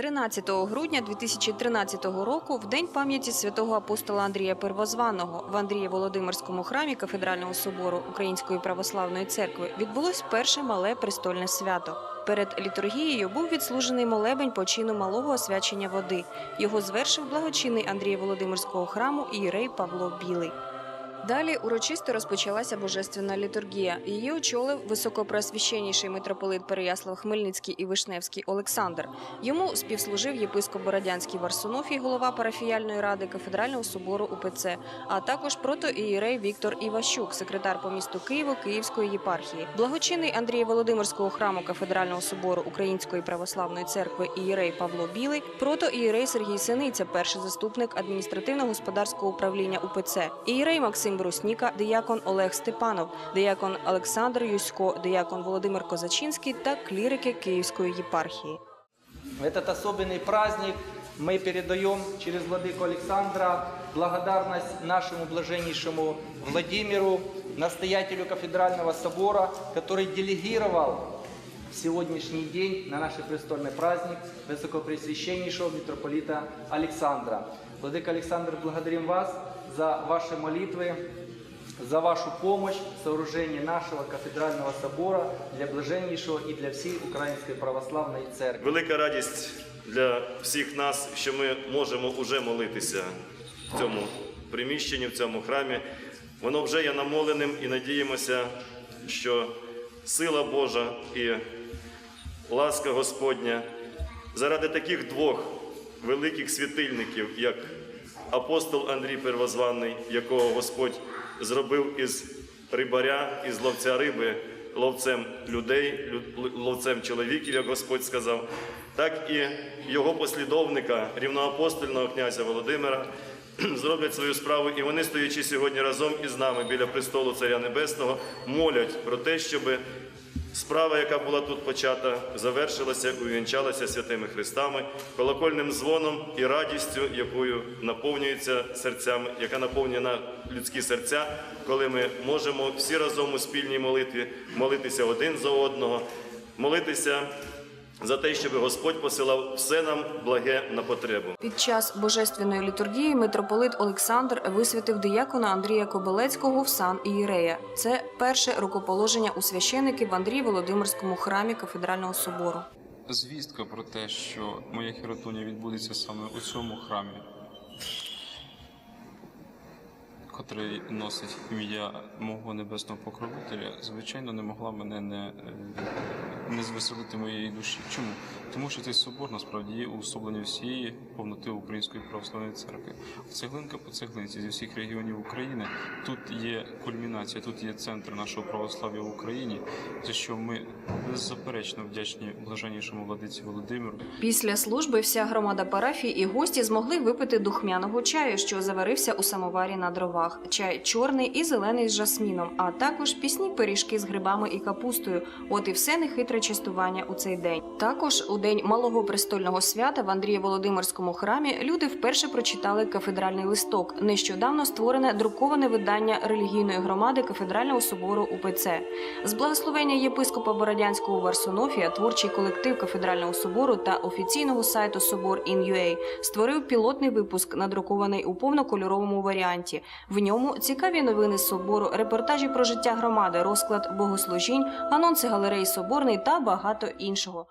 13 грудня 2013 року, в день пам'яті святого апостола Андрія Первозваного в Андрія Володимирському храмі кафедрального собору Української православної церкви відбулось перше мале престольне свято. Перед літургією був відслужений молебень по чину малого освячення води. Його звершив благочинний Андрія Володимирського храму ієрей Павло Білий. Далі урочисто розпочалася божественна літургія. Її очолив високопреосвященніший митрополит Переяслав Хмельницький і Вишневський Олександр. Йому співслужив єпископ Бородянський Варсунофій, голова парафіяльної ради кафедрального собору УПЦ, а також протоієрей Віктор Іващук, секретар по місту Києву Київської єпархії. Благочинний Андрія Володимирського храму кафедрального собору Української православної церкви ієрей Павло Білий, протоієрей Сергій Синиця, перший заступник адміністративно-господарського управління УПЦ, ієрей Максим Брусніка, диякон Олег Степанов, диякон Олександр Юсько, диякон Володимир Козачинський та клірики Київської єпархії. В этот особенный праздник мы передаем через владыку Александра благодарность нашему блаженнейшему Владимиру, настоятелю кафедрального собора, который делегировал в сегодняшний день на наш престольный праздник высокопресвященнейшего митрополита Александра. Владыка Александр, благодарим вас за ваши молитвы, за вашу помощь в сооружении нашего кафедрального собора для блаженнейшего и для всей Украинской Православной Церкви. Велика радість для всіх нас, що ми можемо уже молитися в цьому приміщенні, в цьому храмі. Воно вже є намоленим і надіємося, що сила Божа і ласка Господня заради таких двох великих світильників, як апостол Андрій Первозваний, якого Господь зробив із рибаря, із ловця риби, ловцем людей, ловцем чоловіків, як Господь сказав, так і його послідовника, рівноапостольного князя Володимира, зроблять свою справу, і вони, стоячи сьогодні разом із нами біля престолу Царя Небесного, молять про те, щоби Справа, яка була тут почата, завершилася увінчалася святими Христами, колокольним дзвоном і радістю, якою наповнюється серцями, яка наповнена людські серця, коли ми можемо всі разом у спільній молитві молитися один за одного, молитися за те, щоб Господь посилав все нам благе на потребу. Під час божественної літургії митрополит Олександр висвятив диякона Андрія Кобилецького в сан ієрея. Це перше рукоположення у священики в Андрії Володимирському храмі кафедрального собору. Звістка про те, що моя хіротонія відбудеться саме у цьому храмі, котрий носить ім'я мого небесного покровителя, звичайно, не могла мене не, е, не звеселити моєї душі. Чому? Тому що цей собор насправді є уособленням всієї повноти Української православної церкви. Цеглинка по цеглинці зі всіх регіонів України тут є кульмінація, тут є центр нашого православ'я в Україні, за що ми беззаперечно вдячні блаженнішому владиці Володимиру. Після служби вся громада парафії і гості змогли випити духмяного чаю, що заварився у самоварі на дровах. Чай чорний і зелений з жасміном, а також пісні пиріжки з грибами і капустою. От і все нехитре частування у цей день. Також у день малого престольного свята в Андрії Володимирському храмі люди вперше прочитали кафедральний листок, нещодавно створене друковане видання релігійної громади кафедрального собору УПЦ. З благословення єпископа Бородянського Варсонофія творчий колектив кафедрального собору та офіційного сайту Собор.in.ua створив пілотний випуск, надрукований у повнокольоровому варіанті. В ньому цікаві новини собору, репортажі про життя громади, розклад богослужінь, анонси галереї Соборний та багато іншого.